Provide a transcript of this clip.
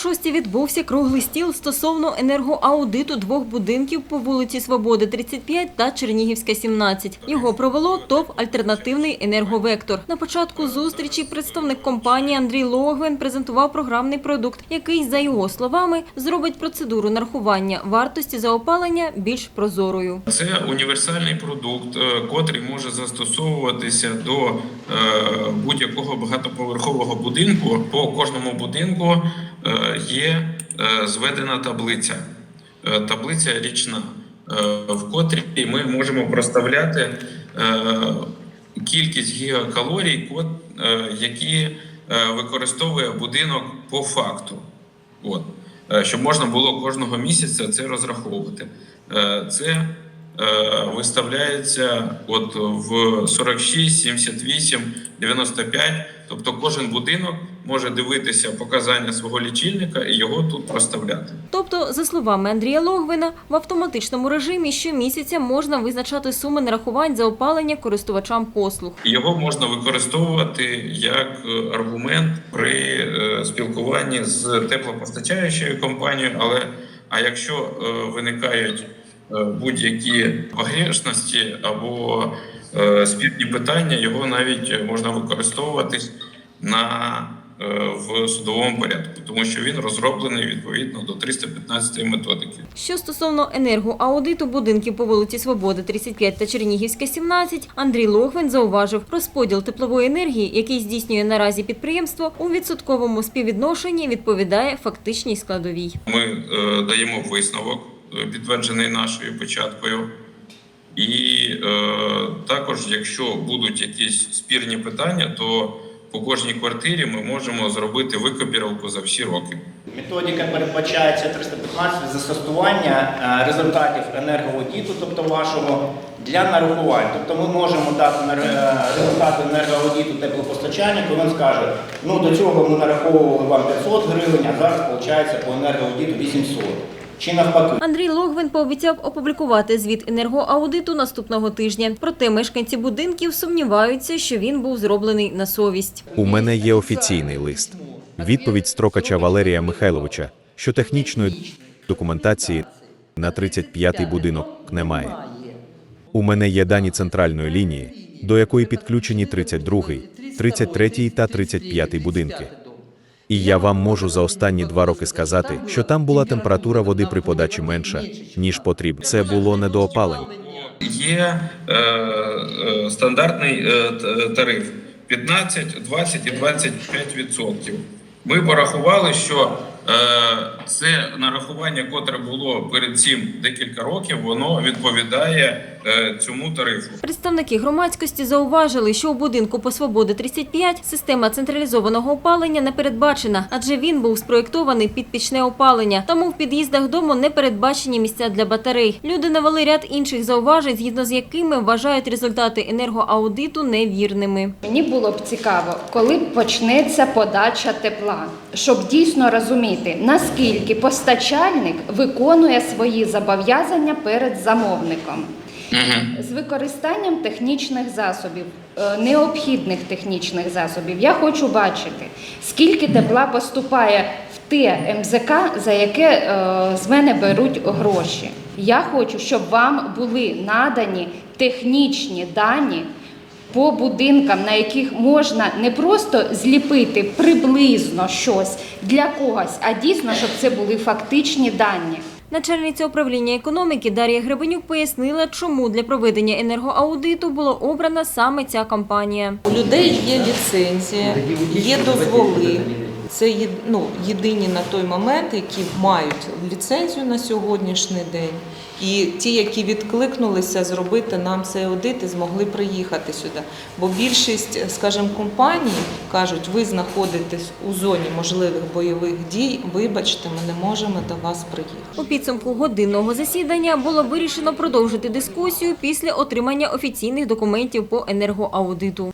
шостій відбувся круглий стіл стосовно енергоаудиту двох будинків по вулиці Свободи, 35 та Чернігівська, 17. Його провело ТОВ «Альтернативний енерговектор». На початку зустрічі представник компанії Андрій Логвин презентував програмний продукт, який, за його словами, зробить процедуру нарахування вартості за опалення більш прозорою. Це універсальний продукт, е, котрий може застосовуватися до е, будь-якого багатоповерхового будинку. По кожному будинку є е, зведена таблиця, Е, таблиця річна, е, в котрій ми можемо проставляти е, кількість гігакалорій, е, які е, використовує будинок по факту. От. Е, Щоб можна було кожного місяця це розраховувати. Е, Це е, виставляється от в 46, 78, 95. Тобто кожен будинок може дивитися показання свого лічильника і його тут проставляти. Тобто, за словами Андрія Логвина, в автоматичному режимі щомісяця можна визначати суми нарахувань за опалення користувачам послуг. Його можна використовувати як е, аргумент при е, спілкуванні з теплопостачаючою компанією, але а якщо е, виникають е, будь-які погрешності або е, спірні питання, його навіть можна використовуватись на е, в судовому порядку, тому що він розроблений відповідно до 315 методики. Що стосовно енергоаудиту будинків по вулиці Свободи, 35 та Чернігівська, 17, Андрій Логвин зауважив, розподіл теплової енергії, який здійснює наразі підприємство, у відсотковому співвідношенні відповідає фактичній складовій. Ми е, даємо висновок, підтверджений нашою печаткою. І е, також, якщо будуть якісь спірні питання, то по кожній квартирі ми можемо зробити викопірувку за всі роки. Методика передбачається 315 застосування е, результатів енергоаудиту, тобто вашого, для нарахувань. Тобто ми можемо дати е, результати енергоаудиту теплопостачальнику, він скаже, ну до цього ми нараховували вам 500 гривень, а зараз виходить по енергоаудиту 800. Чи навпаки. Андрій Логвин пообіцяв опублікувати звіт енергоаудиту наступного тижня. Проте мешканці будинків сумніваються, що він був зроблений на совість. У мене є офіційний лист. Відповідь строкача Валерія Михайловича, що технічної документації на 35-й будинок немає. У мене є дані центральної лінії, до якої підключені 32-й, 33-й та 35-й будинки. І я вам можу за останні два роки сказати, що там була температура води при подачі менша, ніж потрібно. Це було недоопалення. Є е, е, стандартний е, тариф 15, 20 і 25 відсотків. Ми порахували, що е, це нарахування, котре було перед цим декілька років, воно відповідає е, цьому тарифу. Представники громадськості зауважили, що у будинку по свободи 35 система централізованого опалення не передбачена, адже він був спроєктований під пічне опалення. Тому в під'їздах дому не передбачені місця для батарей. Люди навели ряд інших зауважень, згідно з якими вважають результати енергоаудиту невірними. Мені було б цікаво, коли почнеться подача тепла, щоб дійсно розуміти, наскільки постачальник виконує свої зобов'язання перед замовником. З використанням технічних засобів, е, необхідних технічних засобів, я хочу бачити, скільки тепла поступає в те МЗК, за яке е, з мене беруть гроші. Я хочу, щоб вам були надані технічні дані по будинкам, на яких можна не просто зліпити приблизно щось для когось, а дійсно, щоб це були фактичні дані. Начальниця управління економіки Дар'я Гребенюк пояснила, чому для проведення енергоаудиту було обрана саме ця компанія. У людей є ліцензія, є дозволи. Це є- ну, єдині на той момент, які мають ліцензію на сьогоднішній день. І ті, які відкликнулися зробити нам цей аудит і змогли приїхати сюди. Бо більшість, скажімо, компаній кажуть, ви знаходитесь у зоні можливих бойових дій. Вибачте, ми не можемо до вас приїхати. У підсумку годинного засідання було вирішено продовжити дискусію після отримання офіційних документів по енергоаудиту.